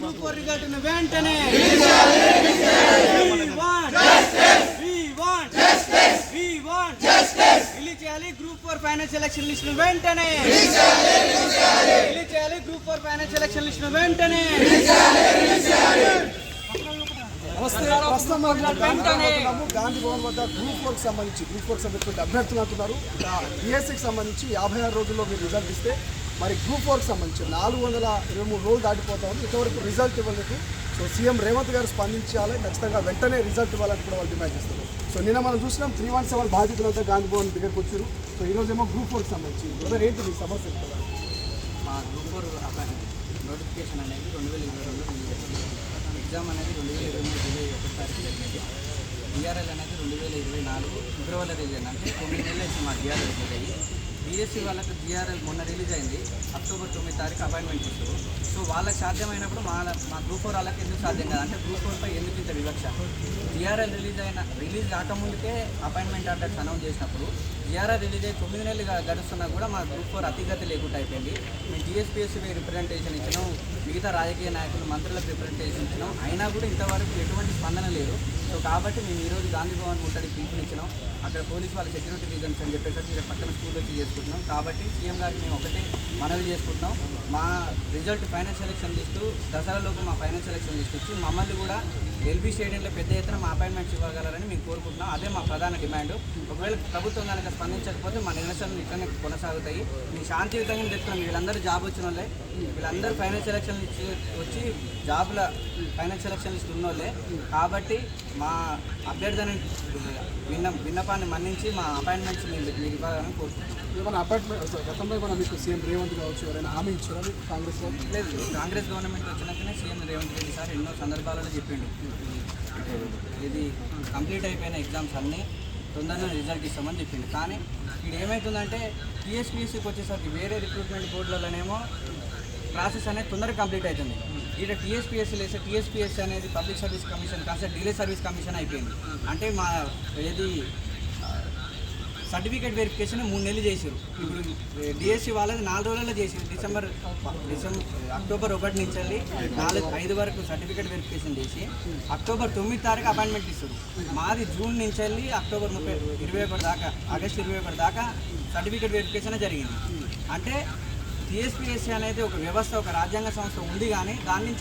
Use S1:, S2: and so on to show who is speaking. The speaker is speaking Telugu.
S1: గ్రూప్ ఫోర్ రిజల్ట్ వెంటనే చేయాలి group four finance election list వెంటనే. రిలీజ్ చేయాలి group four finance election list వెంటనే.
S2: గాంధీ భవన్ వద్ద గ్రూప్ ఫోర్ సంబంధించి గ్రూప్ ఫోర్ అభ్యర్థులు అంటున్నారు. డిఎస్సికి సంబంధించి యాభై ఆరు రోజుల్లో మీరు రిజల్ట్ ఇస్తే మరి గ్రూప్ ఫోర్కి సంబంధించి నాలుగు వందల ఇరవై మూడు రోజులు దాటిపోతా ఉంది. ఇంతవరకు రిజల్ట్ ఇవ్వలేదు. సో సీఎం రేవంత్ గారు స్పందించాలి. ఖచ్చితంగా వెంటనే రిజల్ట్ ఇవ్వాలని కూడా వాళ్ళు డిమాండ్ చేస్తారు సో నిన్న మనం చూసినాం త్రీ వన్ సెవెన్ బాధితులంతా గాంధీ భవన్ దగ్గరకు వచ్చారు సో ఈరోజేమో గ్రూప్ ఫోర్కి సంబంధించి. బ్రదర్ ఏంటి మీ సమస్య? కదా?
S3: మా గ్రూప్ ఫోర్ నోటిఫికేషన్ అనేది రెండు వేల ఇరవై రెండు ఎగ్జామ్ అనేది రెండు వేల ఇరవై మూడు జూలై ఒకటి తారీఖు జరిగింది. డిఆర్ఎల్ అనేది రెండు వేల ఇరవై నాలుగు ఫిబ్రవరిలో రిలీజ్ అయింది అంటే తొమ్మిది నెలలు మా డిఆర్ఎల్ జరిగాయి బీఎస్సీ వాళ్ళకి డిఆర్ఎల్ మొన్న రిలీజ్ అయింది. అక్టోబర్ తొమ్మిది తారీఖు అపాయింట్మెంట్ ఇస్తారు సో వాళ్ళకి సాధ్యమైనప్పుడు మా మా గ్రూప్ ఫోర్ వాళ్ళకి ఎందుకు సాధ్యం కాదు? అంటే గ్రూప్ ఫోర్పై ఎందుకు ఇంత వివక్ష? జిఆర్ఎల్ రిలీజ్ అయిన రిలీజ్ కాకముందుకే అపాయింట్మెంట్ ఆర్డర్స్ అనౌన్స్ చేసినప్పుడు జిఆర్ఆర్ రిలీజ్ అయ్యి తొమ్మిది నెలలు గడుస్తున్నా కూడా మా గ్రూప్ ఫోర్ అతిగతి లేకుండా అయిపోయింది. మేము టీఎస్పీఎస్సీ రిప్రజెంటేషన్ ఇచ్చినాం మిగతా రాజకీయ నాయకులు మంత్రులకు రిప్రజెంటేషన్ ఇచ్చినాం. అయినా కూడా ఇంతవరకు ఎటువంటి స్పందన లేదు. సో కాబట్టి మేము ఈరోజు గాంధీ భవన్ ముట్టడి పిలుపునిచ్చినాం అక్కడ పోలీస్ వాళ్ళ సెక్యూరిటీ రీజన్స్ అని చెప్పేసి పక్కన స్కూల్ వచ్చి చేసుకుంటున్నాం. కాబట్టి సీఎం గారికి మేము ఒకటే మనవి చేసుకుంటున్నాం. మా రిజల్ట్ ఫైనల్ సెలెక్షన్ లిస్టు దసరాలోపు మా ఫైనల్ సెలెక్షన్ లిస్ట్ మమ్మల్ని కూడా ఎల్బీ స్టేడియంలో పెద్ద ఎత్తున మా అపాయింట్మెంట్స్ ఇవ్వగలరని మేము కోరుకుంటున్నాం. అదే మా ప్రధాన డిమాండ్. ఒకవేళ ప్రభుత్వం కనుక స్పందించకపోతే మా నిరసనలు ఇక్కడనే కొనసాగుతాయి. మేము శాంతియుతంగా చెప్తున్నాం వీళ్ళందరూ జాబ్ వచ్చిన వాళ్ళే. వీళ్ళందరూ ఫైనల్ సెలక్షన్ ఇచ్చి వచ్చి జాబ్ల ఫైనల్ సెలక్షన్ లిస్ట్ ఉన్నోళ్ళే కాబట్టి మా అభ్యర్థన విన్న విన్నపాన్ని మన్నించి మా అపాయింట్మెంట్స్ మీరు ఇవ్వాలని కోరుకుంటున్నాం.
S2: ఏమైనా అపాయింట్మెంట్ గతంలో ఏమైనా మీకు సీఎం రేవంత్ కావచ్చు ఎవరైనా హామీ ఇచ్చారా కాంగ్రెస్
S3: లేదు కాంగ్రెస్ గవర్నమెంట్ వచ్చినాకనే సీఎం రేవంత్ రెడ్డి సార్ ఎన్నో సందర్భాలలో చెప్పిండు. ఇది కంప్లీట్ అయిపోయిన ఎగ్జామ్స్ అన్నీ తొందరగా రిజల్ట్ ఇస్తామని చెప్పిండు. కానీ ఇక్కడ ఏమవుతుందంటే టీఎస్పీఎస్సీకి వచ్చేసరికి వేరే రిక్రూట్మెంట్ బోర్డులలోనేమో ప్రాసెస్ అనేది తొందరగా కంప్లీట్ అవుతుంది. ఇక్కడ టీఎస్పీఎస్సీ లేస్తే టీఎస్పీఎస్సీ అనేది పబ్లిక్ సర్వీస్ కమిషన్ కాస్త డిలే సర్వీస్ కమిషన్ అయిపోయింది. అంటే మా ఏది సర్టిఫికేట్ వెరిఫికేషన్ మూడు నెలలు చేసారు ఇప్పుడు డిఎస్సి వాళ్ళది నాలుగు రోజుల్లో చేసారు డిసెంబర్ డిసెంబర్ అక్టోబర్ ఒకటి నుంచి వెళ్ళి నాలుగు ఐదు వరకు సర్టిఫికేట్ వెరిఫికేషన్ చేసి అక్టోబర్ తొమ్మిది తారీఖు అపాయింట్మెంట్ ఇస్తారు మాది జూన్ నుంచి వెళ్ళి అక్టోబర్ ముప్పై ఇరవై ఒకటి దాకా ఆగస్ట్ ఇరవై ఒకటి దాకా సర్టిఫికేట్ వెరిఫికేషన్ జరిగింది. అంటే టీఎస్పీఎస్సీ అనేది ఒక వ్యవస్థ ఒక రాజ్యాంగ సంస్థ ఉంది కానీ దాని నుంచి